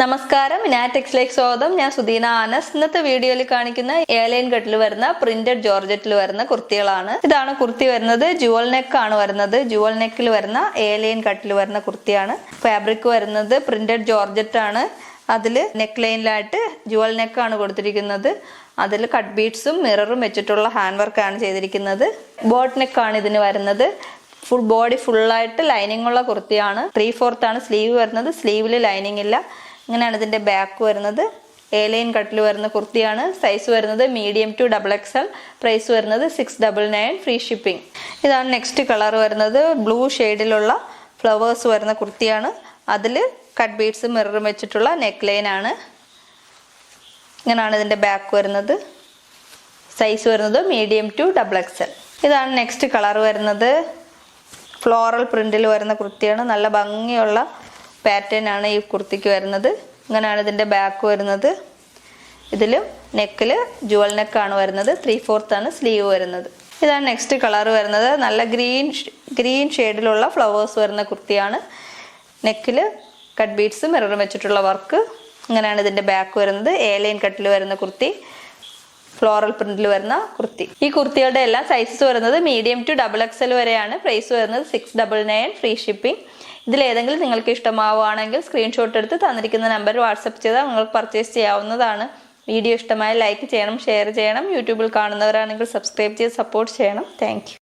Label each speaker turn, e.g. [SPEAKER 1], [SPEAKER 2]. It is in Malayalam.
[SPEAKER 1] നമസ്കാരം നാറ്റെക്സിലേക്ക് സ്വാഗതം. ഞാൻ സുദീന ആനസ്. ഇന്നത്തെ വീഡിയോയിൽ കാണിക്കുന്ന ഏലൈൻ കട്ടിൽ വരുന്ന പ്രിന്റഡ് ജോർജറ്റിൽ വരുന്ന കുർത്തികളാണ്. ഇതാണ് കുർത്തി വരുന്നത്. ജുവൽ നെക്ക് ആണ് വരുന്നത്. ജുവൽ നെക്കിൽ വരുന്ന ഏലൈൻ കട്ടിൽ വരുന്ന കുർത്തിയാണ്. ഫാബ്രിക് വരുന്നത് പ്രിന്റഡ് ജോർജറ്റ് ആണ് അതിൽ നെക്ക് ലൈനിലായിട്ട് ജുവൽ ആണ് കൊടുത്തിരിക്കുന്നത്. അതിൽ കട്ട് ബീഡ്സും മിററും വെച്ചിട്ടുള്ള ഹാൻഡ് വർക്ക് ആണ് ചെയ്തിരിക്കുന്നത്. ബോട്ട് നെക്ക് ആണ് ഇതിന് വരുന്നത്. ഫുൾ ബോഡി ഫുള്ളായിട്ട് ലൈനിങ് ഉള്ള കുർത്തിയാണ്. ത്രീ ഫോർത്ത് ആണ് സ്ലീവ് വരുന്നത്. സ്ലീവിൽ ലൈനിങ് ഇല്ല. ഇങ്ങനെയാണ് ഇതിന്റെ ബാക്ക് വരുന്നത്. എ ലൈൻ കട്ടിൽ വരുന്ന കുർത്തിയാണ്. സൈസ് വരുന്നത് medium to double XL price വരുന്നത് six double nine free shipping ഇതാണ് നെക്സ്റ്റ് കളർ വരുന്നത്. ബ്ലൂ ഷെയ്ഡിലുള്ള ഫ്ലവേഴ്സ് വരുന്ന കുർത്തിയാണ്. അതിൽ കട്ട് ബീഡ്സ് മിററും വെച്ചിട്ടുള്ള നെക്ക് ലൈൻ ആണ്. ഇങ്ങനെയാണ് ഇതിന്റെ ബാക്ക് വരുന്നത്. സൈസ് വരുന്നത് മീഡിയം ടു ഡബിൾ എക്സൽ ഇതാണ് നെക്സ്റ്റ് കളർ വരുന്നത്. ഫ്ലോറൽ പ്രിന്റിൽ വരുന്ന കുർത്തിയാണ്. നല്ല ഭംഗിയുള്ള പാറ്റേൺ ആണ് ഈ കുർത്തിക്ക് വരുന്നത്. ഇങ്ങനെയാണ് ഇതിന്റെ ബാക്ക് വരുന്നത്. ഇതിൽ നെക്കിൽ ജുവൽ നെക്കാണ് വരുന്നത്. ത്രീ ഫോർത്ത് ആണ് സ്ലീവ് വരുന്നത്. ഇതാണ് നെക്സ്റ്റ് കളർ വരുന്നത്. നല്ല ഗ്രീൻ ഗ്രീൻ ഷെയ്ഡിലുള്ള ഫ്ലവേഴ്സ് വരുന്ന കുർത്തിയാണ്. നെക്കിൽ കട്ട് ബീഡ്സ് മിററും വെച്ചിട്ടുള്ള വർക്ക് ഇങ്ങനെയാണ് ഇതിന്റെ ബാക്ക് വരുന്നത്. എ ലൈൻ കട്ടിൽ വരുന്ന കുർത്തി. ഫ്ലോറൽ പ്രിന്റിൽ വരുന്ന കുർത്തി. ഈ കുർത്തികളുടെ എല്ലാ സൈസസ് വരുന്നത് മീഡിയം ടു ഡബിൾ എക്സൽ വരെയാണ്. പ്രൈസ് വരുന്നത് six double nine free shipping ഇതിൽ ഏതെങ്കിലും നിങ്ങൾക്ക് ഇഷ്ടമാവുകയാണെങ്കിൽ സ്ക്രീൻഷോട്ട് എടുത്ത് തന്നിരിക്കുന്ന നമ്പർ വാട്സപ്പ് ചെയ്താൽ നിങ്ങൾ പർച്ചേസ് ചെയ്യാവുന്നതാണ്. വീഡിയോ ഇഷ്ടമായ ലൈക്ക് ചെയ്യണം ഷെയർ ചെയ്യണം. യൂട്യൂബിൽ കാണുന്നവരാണെങ്കിൽ സബ്സ്ക്രൈബ് ചെയ്ത് സപ്പോർട്ട് ചെയ്യണം. താങ്ക്